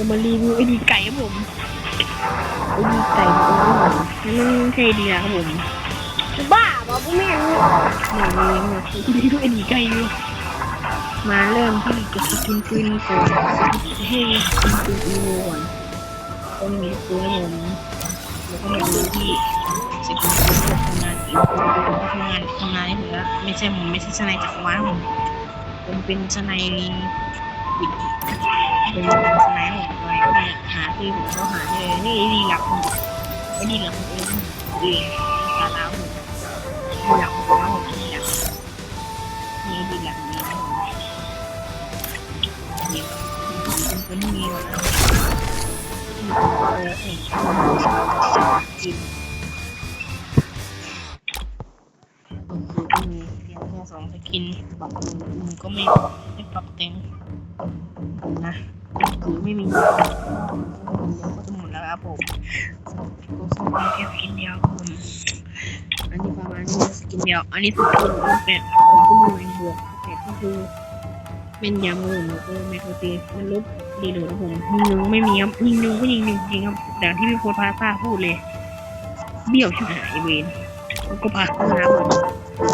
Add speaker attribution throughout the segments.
Speaker 1: จะมารีวิวไอ้ดีไก่ครับผมไอ้ดีไก่ของเรานั่นไม่ใช่ดีนะครับผม
Speaker 2: บ้าบอกกูไม่เห็น
Speaker 1: หน่อยเองนะรีวิวไอ้ดีไก่อยู่มาเริ่มที่จะสกินปืนก่อนให้สกินปืนอีโวก่อนก็มีตัวผมแล้วก็มาดูที่สกินปืนทำงานอีกทำงานทำงานให้เหลือไม่ใช่ผมไม่ใช่สไนจักรวาลผมผมเป็นสไนบิด เป็นสไนด์ผมเลยเนี่หาคือผมก็หาเลยนี่ดีหลักผมไอ้ดีหลักผมเองเองตาล้าวผมดีหลักผมว่าผมดีหลักนี่ดีหลักนี้นะผมเนี่ยเป็นคนที่มีหมดแล้วที่ผมเออเองกินผมคือก็มีเพียงแค่สองสกินปรับมือก็ไม่ไม่ปรับแต่ง ซื้อมาแค่สกินเดียวครับผมอันนี้ประมาณนี้สกินเดียว อันนี้สกินแปดของผู้มือบวกแปดก็คือเป็นยำผมแล้วก็แมคโครตีมันลบดีโดดผมยิงหนึ่งไม่มีครับยิงนึ่งก็ยิงนึ่งจริงครับอย่างที่พี่โพสพาซ่าพูดเลย เบี้ยวชิบหายเวนแล้วก็พาซ่าครับผม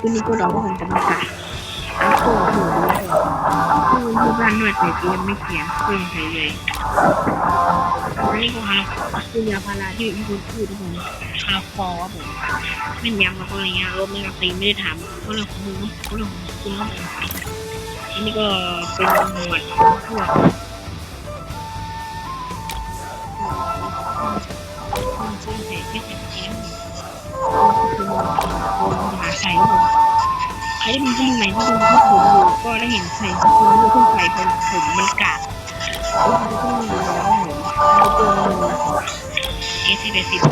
Speaker 1: ตัวนี้ก็ดอกก็ผมจะมาตั ดแล้วก็หัวด้วยคือที่บ้านนวดใส่เตียงไม่เขียนเครื่องใส่เลยอันนี้ก็ฮาราคือยาพาราที่พี่คุณพูดทุกคนฮาราฟอครับผมไม่ยำแล้วก็อะไรเงี้ยรถไม่กระตีไม่ได้ทำก็เรื่องของมึงก็เรื่องของคุณครับผมอันนี้ก็เป็นหมวดพวกช่วยใส่ที่ใส่แก้มก็คือหมวดหาใส่ครั ใครได้มีที่ไหนที่ดูที่ผมอยู่ก็ได้เห็นใส่สกุลลูกขึ้นไปผมผมมันกาดแล้วมันก็มีแล้วผมแล้วตัวเอซีเบสิบ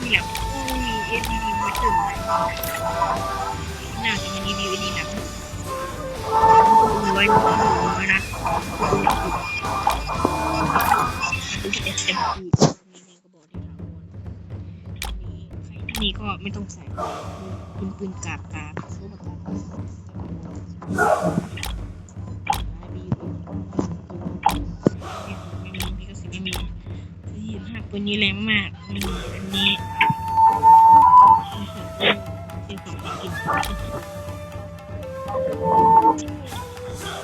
Speaker 1: นี่แหละมีเอซีดีมาถึงน่าจะมารีวิวดีนังดูไว้ดูไว้นะดูเอสเอ็มพีนี่ก็บอกที่ถามพีนี่ก็ไม่ต้องใส่ปืนปืนกาบกา นี้แรงมากมีอันนี้ที่ผมกิน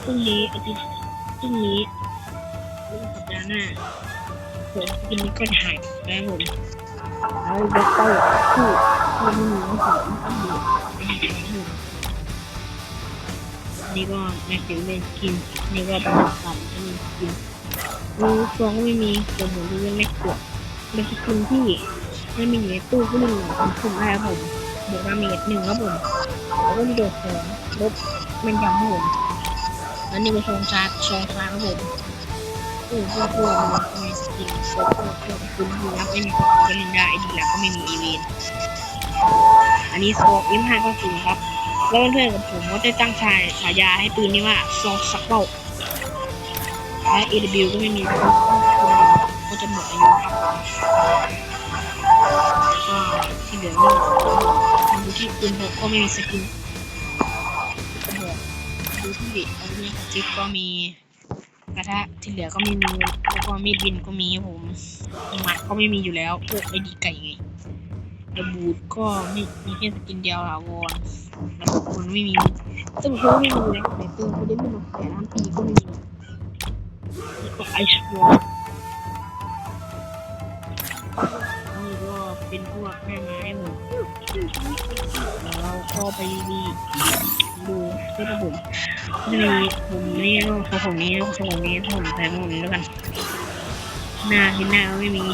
Speaker 1: พรุ่งนี้อาทิตย์พรุ่งนี้วันสัปดาห์หน้าผมกินนี้ก็หายแล้วผมแล้เด็กก็ที่ที่ไม่มีไม่ถึงต้องดื่ นี่ก็แม็กซ์เล่นกิน นี่ก็เป็นสัตว์ที่มีกินมีฟองก็ไม่มีแต่ผมดูยังเล็กกว่าเป็นสกินที่ไม่มีอยู่ในตู้ก็มีหนึ่งผมคุมได้ครับผมบวกดาเมจหนึ่งครับผมแล้วก็มีโดดสองลบแมันยำครับผมแล้วนี่เป็นชองชาร์จชองชาร์จครับผมโอ้โหพวกมันมีสกินครบพวกพวกคุณอยู่รับไม่มีของก็เล่นได้ไอดีหลักก็ไม่มีอีเวนต์ อันนี้สโคป M5 ก็สูงครับ แล้วเพื่อนๆกับผมก็ได้ตั้งชายฉายาให้ปืนนี้ว่าซองสักเป้าและ AW ก็ไม่มีก็จะหมดอายุครับก็ที่เหลือนี่ทำดูที่ปืนพกก็ไม่มีสกินกระบอกดูที่อาวุธเนี่ยจิ๊บก็มีกระทะที่เหลือก็ไม่มีแล้วก็มีดบินก็มีผมหมัดก็ไม่มีอยู่แล้วพวกไอดีไก่ไง ไอบูดก็ไม่มีแค่สกินเดียวถาวรแล้วคนไม่มีซึ่งเขาไม่มีแล้วแต่ปืนเขาเล่นไม่มาแต่น้ำปีก็ไม่มีแล้วก็ไอซ์วอลนี่ก็เป็นพวกแม่ไม้หมดแล้วเราก็ไปดีดูที่ระบบจะมีผมนี่ก็ของผมนี้ของผมนี้ผมใส่หมดนี้แล้วกันหน้าที่หน้าไม่มี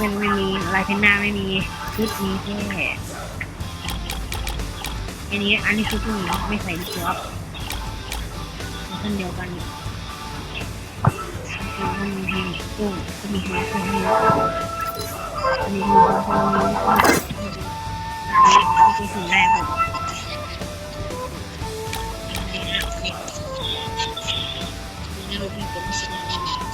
Speaker 1: มันไม่มีลายที่หน้าไม่มี ชุดมีแค่อันนี้อันนี้ชุดนี้ไม่ใส่ดีกว่าเช่นเดียวกันก็มีเพลงกุ้งก็มีเพลงกุ้งมีอันนี้มีมีอันนี้คือสิ่งแรกผมนี่นะนี่นี่เราเป็นคนสิ่งนี้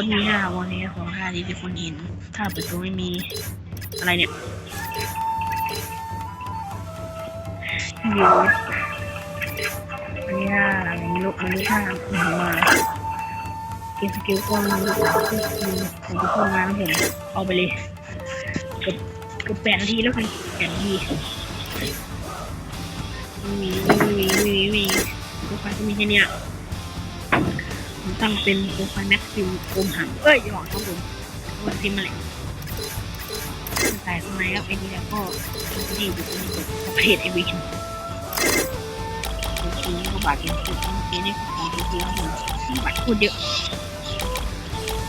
Speaker 1: คนมีห้าวันนี้ของห้าที่ทุกคนเห็น ถ้าปิดตัวไม่มีอะไรเนี่ยเดี๋ยวอันนี้ห้าอันนี้ลูกอันนี้ห้าหนึ่งมาเกมสกิลกล้องลูกที่คือผมจะเข้ามาผมเอาไปเลยเกือบเกือบแปดนาทีแล้วกันแปดนาทีมีมีมีมีมีโปรไฟล์ก็มีแค่เนี้ยผม ตั้งเป็นโปรไฟล์แม็กซิมโอมหังเอ้ยหยอกครับผมวันซิมอะไรใส่ข้างในครับไอ้นี่แล้วก็ดีอยู่ตรงนี้กับเพจไอวิชโอเคก็บาดเดียวสุดโอเคนี่คือของดีๆครับผมบัตรพูดเยอะ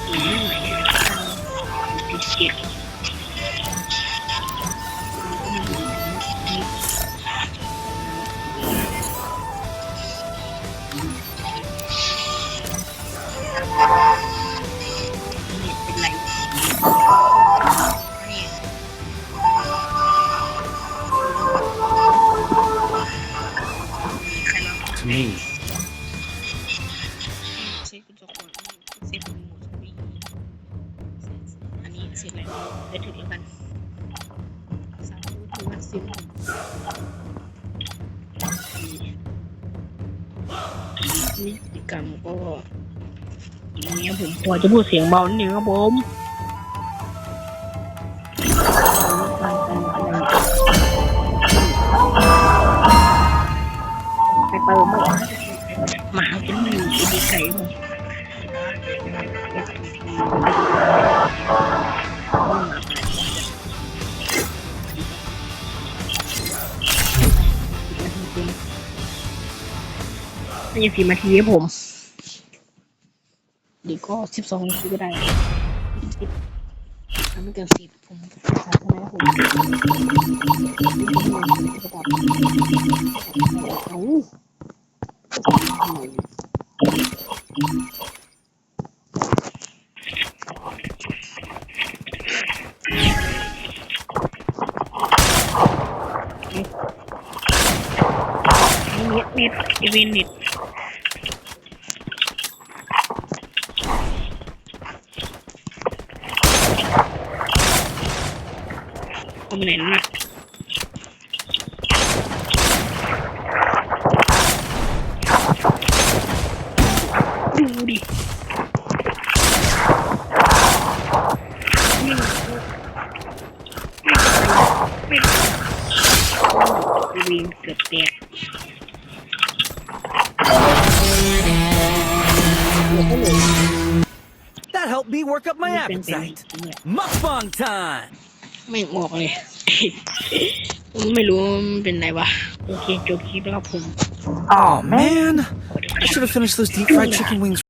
Speaker 1: ไม่ไหวติดเก็บนี่ ใครลอง
Speaker 3: To me,
Speaker 1: เช็คทุกคนเซ็ตหมูสวีอันนี้เสร็จแล้วไปถึงแล้วกันสามทูทูวันสิบนี่พฤติกรรมก็อย่างเงี้ยผมพอจะพูดเสียงเบานิดนึงครับผม น่าจะสี่นาทีครับผมเดี๋ยวก็สิบสองนาทีก็ได้สิบทำไม่เกินสิบผมขอเท่านั้นครับผมเอาเน็ตเน็ตอีเวนเน็ต เอาไปไหนแล้วนะดูดินี่มันไม่ไม่วิ่งเกือบแตกแล้วก็เลย
Speaker 3: that helped me work up my
Speaker 1: เป็นเป็น
Speaker 3: appetite.
Speaker 1: เนี่ย
Speaker 3: Mukbang time!
Speaker 1: ไม่ออกเลย ไม่รู้มันเป็นไรวะ โอเคจบคลิปแล้วครับผม
Speaker 3: Oh man, I should have finished those deep fried chicken wings